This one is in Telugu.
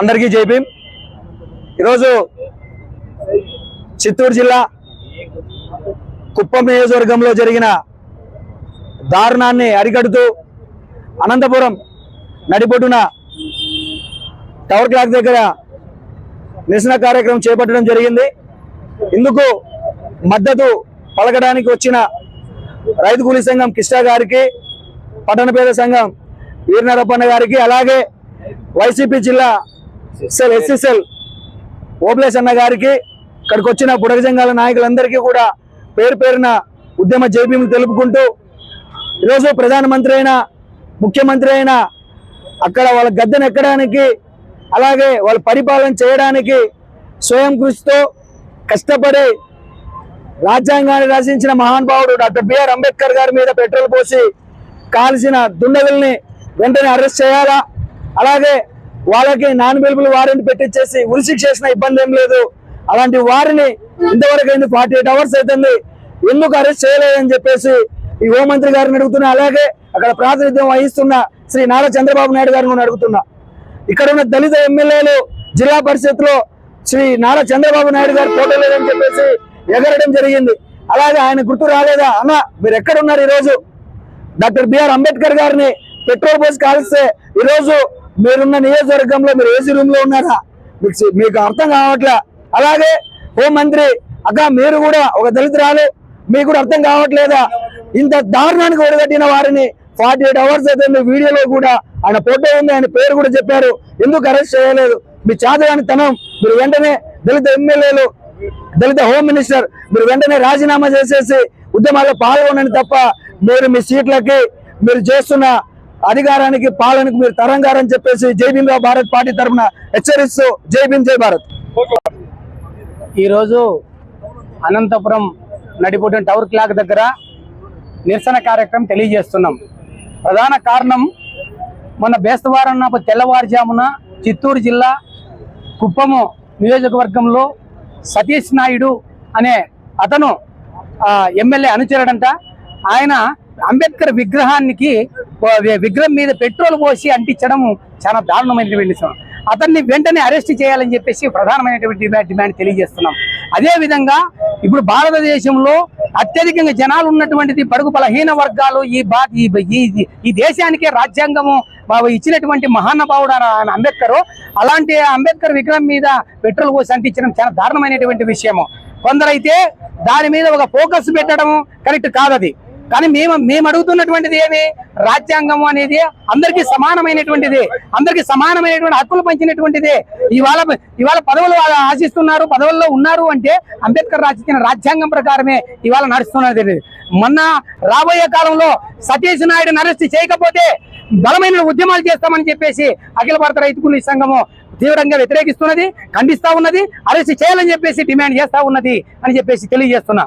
అందరికీ జైభీం ఈరోజు చిత్తూరు జిల్లా కుప్పం నియోజకవర్గంలో జరిగిన దారుణాన్ని అరికడుతూ అనంతపురం నడిపొట్టున టవర్ క్లాక్ దగ్గర నిరసన కార్యక్రమం చేపట్టడం జరిగింది. ఇందుకు మద్దతు పలకడానికి వచ్చిన రైతు కూలీ సంఘం కిష్టా గారికి పట్టణ పేద సంఘం వీరనరప్పన్న గారికి అలాగే వైసీపీ జిల్లా సెల్ ఎస్ఎస్ఎల్. ఓబ్లేస్ అన్న గారికి ఇక్కడికి వచ్చిన బుడగ సంఘాల నాయకులందరికీ కూడా పేరు పేరున ఉద్యమ జైభీములు తెలుపుకుంటూ ఈరోజు ప్రధానమంత్రి అయినా ముఖ్యమంత్రి అయినా అక్కడ వాళ్ళ గద్దెను ఎక్కడానికి అలాగే వాళ్ళ పరిపాలన చేయడానికి స్వయం కృషితో కష్టపడి రాజ్యాంగాన్ని రచించిన మహానుభావుడు డాక్టర్ బిఆర్ అంబేద్కర్ గారి మీద పెట్రోల్ పోసి కాల్చిన దుండగుల్ని వెంటనే అరెస్ట్ చేయాలా? అలాగే వాళ్ళకి నాన్ వెలుపులు వారెంట్ పెట్టించేసి ఉరిశిక్ష చేసిన ఇబ్బంది ఏం లేదు. అలాంటి వారిని ఇంతవరకు అయింది ఫార్టీ ఎయిట్ అవర్స్ అవుతుంది ఎందుకు అరెస్ట్ చేయలేదని చెప్పేసి ఈ హోంమంత్రి గారిని అడుగుతున్నా. అలాగే అక్కడ ప్రాతినిధ్యం వహిస్తున్న శ్రీ నారా చంద్రబాబు నాయుడు గారిని కూడా అడుగుతున్నా. ఇక్కడ ఉన్న దళిత ఎమ్మెల్యేలు జిల్లా పరిషత్లో శ్రీ నారా చంద్రబాబు నాయుడు గారు ఫోటో లేదని చెప్పేసి ఎగరడం జరిగింది. అలాగే ఆయన గుర్తు రాలేదా? అన్న మీరు ఎక్కడ ఉన్నారు ఈరోజు? డాక్టర్ బిఆర్ అంబేద్కర్ గారిని పెట్రోల్ పోసి కాల్స్తే ఈరోజు మీరున్న నియోజకవర్గంలో మీరు ఏసీ రూమ్లో ఉన్నారా? మీకు మీకు అర్థం కావట్లే? అలాగే హోం మంత్రి అక్క మీరు కూడా ఒక దళితురాలు మీకు కూడా అర్థం కావట్లేదా? ఇంత దారుణానికి ఒడగట్టిన వారిని ఫార్టీ ఎయిట్ అవర్స్ అయితే మీ వీడియోలో కూడా ఆయన ఫోటో ఉంది ఆయన పేరు కూడా చెప్పారు. ఎందుకు అరెస్ట్ చేయలేదు? మీ చేతగాని తనం మీరు వెంటనే దళిత ఎమ్మెల్యేలు దళిత హోమ్ మినిస్టర్ మీరు వెంటనే రాజీనామా చేసేసి ఉద్యమాల్లో పాల్గొనండి తప్ప మీరు మీ సీట్లకి మీరు చేస్తున్న అధికారానికి పాలనకు మీరు తరంగారని చెప్పేసి జై భీమ్ భారత్ పార్టీ తరఫున హెచ్చరిస్తూ జై భీమ్ జై భారత్. ఈరోజు అనంతపురం నడిపోటిన టవర్ క్లాక్ దగ్గర నిరసన కార్యక్రమం తెలియజేస్తున్నాం. ప్రధాన కారణం మన బేస్తవారం తెల్లవారుజామున చిత్తూరు జిల్లా కుప్పము నియోజకవర్గంలో సతీష్ నాయుడు అనే అతను ఎమ్మెల్యే అనుచరుడంట. ఆయన అంబేద్కర్ విగ్రహానికి విగ్రహం మీద పెట్రోల్ పోసి అంటించడం చాలా దారుణమైనటువంటి విషయం. అతన్ని వెంటనే అరెస్ట్ చేయాలని చెప్పేసి ప్రధానమైనటువంటి డిమాండ్ డిమాండ్ తెలియజేస్తున్నాం. అదే విధంగా ఇప్పుడు భారతదేశంలో అత్యధికంగా జనాలు ఉన్నటువంటిది పడుగు బలహీన వర్గాలు ఈ బా ఈ ఈ- దేశానికే రాజ్యాంగము బాబు ఇచ్చినటువంటి మహానుభావుడు ఆయన ఆయన అంబేద్కర్. అలాంటి అంబేద్కర్ విగ్రహం మీద పెట్రోల్ పోసి అంటించడం చాలా దారుణమైనటువంటి విషయము. కొందరైతే దాని మీద ఒక ఫోకస్ పెట్టడం కరెక్ట్ కాదది. కానీ మేము మేము అడుగుతున్నటువంటిది ఏమి రాజ్యాంగం అనేది అందరికీ సమానమైనటువంటిది. అందరికీ సమానమైనటువంటి హక్కులు పంచినటువంటిది. ఇవాళ ఇవాళ పదవులు ఆశిస్తున్నారు పదవుల్లో ఉన్నారు అంటే అంబేద్కర్ రాసిన రాజ్యాంగం ప్రకారమే ఇవాళ నడుస్తున్నది మొన్న రాబోయే కాలంలో సతీష్ నాయుడు అరెస్ట్ చేయకపోతే బలమైన ఉద్యమాలు చేస్తామని చెప్పేసి అఖిల భారత రైతు కూలీ సంఘము తీవ్రంగా వ్యతిరేకిస్తున్నది ఖండిస్తా ఉన్నది అరెస్ట్ చేయాలని చెప్పేసి డిమాండ్ చేస్తా ఉన్నది అని చెప్పేసి తెలియజేస్తున్నా.